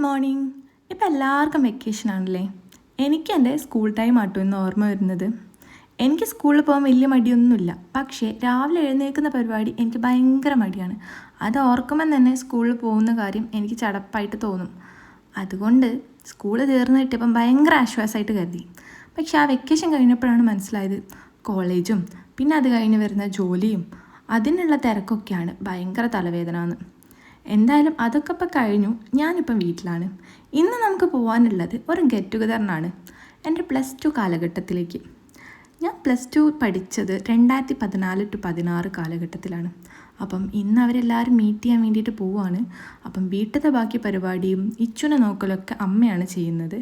Morning ഇപ്പം എല്ലാവർക്കും vacation ആണല്ലേ? എനിക്ക് എന്റെ സ്കൂൾ ടൈം ആട്ടോ ഇന്ന് ഓർമ്മ വരുന്നത്. എനിക്ക് സ്കൂളിൽ പോകാൻ വലിയ മടിയൊന്നുമില്ല. പക്ഷേ രാവിലെ എഴുന്നേൽക്കുന്ന പരിപാടി എനിക്ക് ഭയങ്കര മടിയാണ്. അത് ഓർക്കുമ്പം തന്നെ സ്കൂളിൽ പോകുന്ന കാര്യം എനിക്ക് ചടപ്പായിട്ട് തോന്നും. അതുകൊണ്ട് സ്കൂൾ തീർന്നു കിട്ടിയപ്പം ഭയങ്കര ആശ്വാസമായിട്ട് കരുതി. പക്ഷെ ആ വെക്കേഷൻ കഴിഞ്ഞപ്പോഴാണ് മനസ്സിലായത്. കോളേജും പിന്നെ അത് കഴിഞ്ഞ് വരുന്ന ജോലിയും അതിനുള്ള തിരക്കൊക്കെയാണ് ഭയങ്കര തലവേദന എന്ന് എന്തായാലും അതൊക്കെ ഇപ്പം കഴിഞ്ഞു. ഞാനിപ്പം വീട്ടിലാണ്. ഇന്ന് നമുക്ക് പോകാനുള്ളത് ഒരു ഗെറ്റ് ടുഗദറിനാണ് എന്റെ പ്ലസ് ടു കാലഘട്ടത്തിലേക്ക്. ഞാൻ പ്ലസ് ടു പഠിച്ചത് രണ്ടായിരത്തി പതിനാല് ടു പതിനാറ് കാലഘട്ടത്തിലാണ്. അപ്പം ഇന്ന് അവരെല്ലാവരും മീറ്റ് ചെയ്യാൻ വേണ്ടിയിട്ട് പോവുകയാണ് അപ്പം വീട്ടിലത്തെ ബാക്കി പരിപാടിയും ഇച്ചുനെ നോക്കലൊക്കെ അമ്മയാണ് ചെയ്യുന്നത്.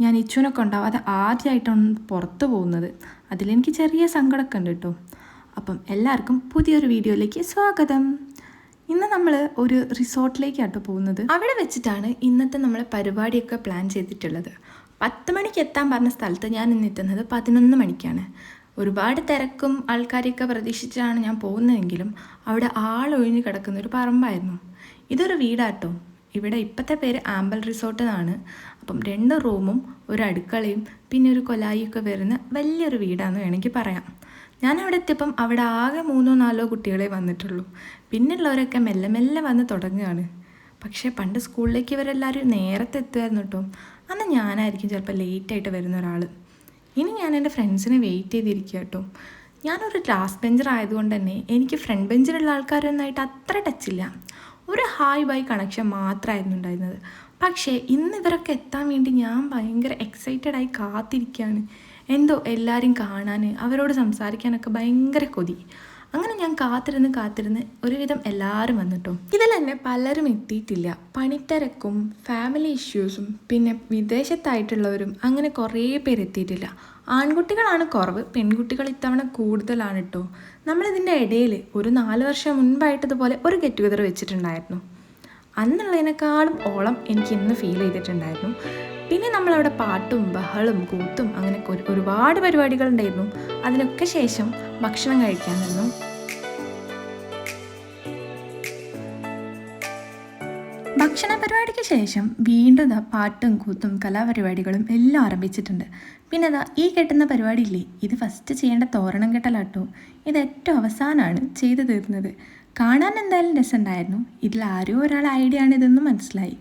ഞാൻ ഇച്ചുനെ കൊണ്ടാവാതെ ആദ്യമായിട്ടാണ് പുറത്ത് പോകുന്നത്. അതിലെനിക്ക് ചെറിയ സങ്കടമൊക്കെ ഉണ്ട് കേട്ടോ. അപ്പം എല്ലാവർക്കും പുതിയൊരു വീഡിയോയിലേക്ക് സ്വാഗതം. ഇന്ന് നമ്മൾ ഒരു റിസോർട്ടിലേക്കാട്ടോ പോകുന്നത്. അവിടെ വെച്ചിട്ടാണ് ഇന്നത്തെ നമ്മൾ പരിപാടിയൊക്കെ പ്ലാൻ ചെയ്തിട്ടുള്ളത്. പത്ത് മണിക്ക് എത്താൻ പറഞ്ഞ സ്ഥലത്ത് ഞാൻ ഇന്ന് എത്തുന്നത് പതിനൊന്ന് മണിക്കാണ്. ഒരുപാട് തിരക്കും ആൾക്കാരെയൊക്കെ പ്രതീക്ഷിച്ചാണ് ഞാൻ പോകുന്നതെങ്കിലും അവിടെ ആളൊഴിഞ്ഞ് കിടക്കുന്ന ഒരു പറമ്പായിരുന്നു. ഇതൊരു വീടാട്ടോ. ഇവിടെ ഇപ്പോഴത്തെ പേര് ആമ്പൽ റിസോർട്ട് എന്നാണ്. അപ്പം രണ്ട് റൂമും ഒരു അടുക്കളയും പിന്നെ ഒരു കൊലായിയൊക്കെ വരുന്ന വലിയൊരു വീടാണെന്ന് വേണമെങ്കിൽ പറയാം. ഞാൻ അവിടെ എത്തിയപ്പം അവിടെ ആകെ മൂന്നോ നാലോ കുട്ടികളെ വന്നിട്ടുള്ളൂ. പിന്നുള്ളവരൊക്കെ മെല്ലെ മെല്ലെ വന്ന് തുടങ്ങുകയാണ്. പക്ഷേ പണ്ട് സ്കൂളിലേക്ക് ഇവരെല്ലാവരും നേരത്തെ എത്തുമായിരുന്നു കേട്ടോ. അന്ന് ഞാനായിരിക്കും ചിലപ്പോൾ ലേറ്റായിട്ട് വരുന്ന ഒരാൾ ഇനി ഞാൻ എന്റെ ഫ്രണ്ട്സിനെ വെയിറ്റ് ചെയ്തിരിക്കുക കേട്ടോ. ഞാനൊരു ലാസ്റ്റ് ബെഞ്ചർ ആയതുകൊണ്ട് തന്നെ എനിക്ക് ഫ്രണ്ട് ബെഞ്ചിലുള്ള ആൾക്കാരൊന്നായിട്ട് അത്ര ടച്ചില്ല ഒരു ഹായ് ബൈ കണക്ഷൻ മാത്രമായിരുന്നു ഉണ്ടായിരുന്നത്. പക്ഷേ ഇന്ന് ഇവരൊക്കെ എത്താൻ വേണ്ടി ഞാൻ ഭയങ്കര എക്സൈറ്റഡ് ആയി കാത്തിരിക്കുകയാണ് എന്തോ എല്ലാവരും കാണാൻ അവരോട് സംസാരിക്കാനൊക്കെ ഭയങ്കര കൊതി. കാത്തിരുന്ന് കാത്തിരുന്ന് ഒരുവിധം എല്ലാവരും വന്നിട്ടോ. ഇതിൽ തന്നെ പലരും എത്തിയിട്ടില്ല. പണിത്തിരക്കും ഫാമിലി ഇഷ്യൂസും പിന്നെ വിദേശത്തായിട്ടുള്ളവരും അങ്ങനെ കുറേ പേര് എത്തിയിട്ടില്ല. ആൺകുട്ടികളാണ് കുറവ് പെൺകുട്ടികൾ ഇത്തവണ കൂടുതലാണ് കേട്ടോ നമ്മളിതിന്റെ ഇടയിൽ ഒരു നാല് വർഷം മുൻപായിട്ടതുപോലെ ഒരു ഗെറ്റ് ടുഗദർ വെച്ചിട്ടുണ്ടായിരുന്നു. അന്നുള്ളതിനേക്കാളും ഓളം എനിക്ക് ഇന്ന് ഫീൽ ചെയ്തിട്ടുണ്ടായിരുന്നു. പിന്നെ നമ്മളവിടെ പാട്ടും ബഹളും കൂത്തും അങ്ങനെ ഒരുപാട് പരിപാടികളുണ്ടായിരുന്നു. അതിനൊക്കെ ശേഷം ഭക്ഷണം കഴിക്കാൻ നിന്നു. ഭക്ഷണ പരിപാടിക്ക് ശേഷം വീണ്ടും ദാ പാട്ടും കൂത്തും കലാപരിപാടികളും എല്ലാം ആരംഭിച്ചിട്ടുണ്ട്. പിന്നെ ദാ ഈ കെട്ടുന്ന പരിപാടിയില്ലേ? ഇത് ഫസ്റ്റ് ചെയ്യേണ്ട തോരണം കെട്ടലാട്ടോ. ഇത് ഏറ്റവും അവസാനമാണ് ചെയ്തു തീർന്നത്. കാണാൻ എന്തായാലും രസമുണ്ടായിരുന്നു. ഇതിൽ ആരോ ഒരാൾ ഐഡിയ ആണ് ഇതെന്ന് മനസ്സിലായി.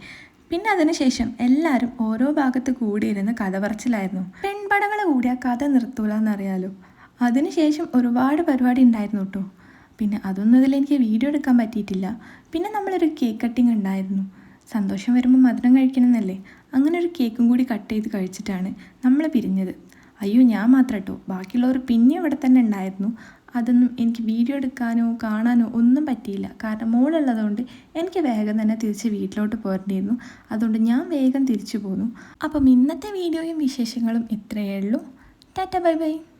പിന്നെ അതിനുശേഷം എല്ലാവരും ഓരോ ഭാഗത്ത് കൂടിയിരുന്ന് കഥ പറച്ചിലായിരുന്നു. പെൺപടകൾ കൂടിയാൽ കഥ നിർത്തൂലെന്നറിയാലോ. അതിനുശേഷം ഒരുപാട് പരിപാടി ഉണ്ടായിരുന്നു കേട്ടോ പിന്നെ അതൊന്നും ഇതിൽ എനിക്ക് വീഡിയോ എടുക്കാൻ പറ്റിയിട്ടില്ല. പിന്നെ നമ്മളൊരു കേക്ക് കട്ടിങ് ഉണ്ടായിരുന്നു. സന്തോഷം വരുമ്പോൾ മധുരം കഴിക്കണമെന്നല്ലേ? അങ്ങനെ ഒരു കേക്കും കൂടി കട്ട് ചെയ്ത് കഴിച്ചിട്ടാണ് നമ്മൾ പിരിഞ്ഞത്. അയ്യോ ഞാൻ മാത്രം കേട്ടോ. ബാക്കിയുള്ളവർ പിന്നെ ഇവിടെ തന്നെ ഉണ്ടായിരുന്നു. അതൊന്നും എനിക്ക് വീഡിയോ എടുക്കാനോ കാണാനോ ഒന്നും പറ്റിയില്ല. കാരണം മോളുള്ളതുകൊണ്ട് എനിക്ക് വേഗം തന്നെ തിരിച്ച് വീട്ടിലോട്ട് പോരേണ്ടിയിരുന്നു. അതുകൊണ്ട് ഞാൻ വേഗം തിരിച്ചു പോന്നു. അപ്പം ഇന്നത്തെ വീഡിയോയും വിശേഷങ്ങളും ഇത്രയേ ഉള്ളൂ. Tata bye bye.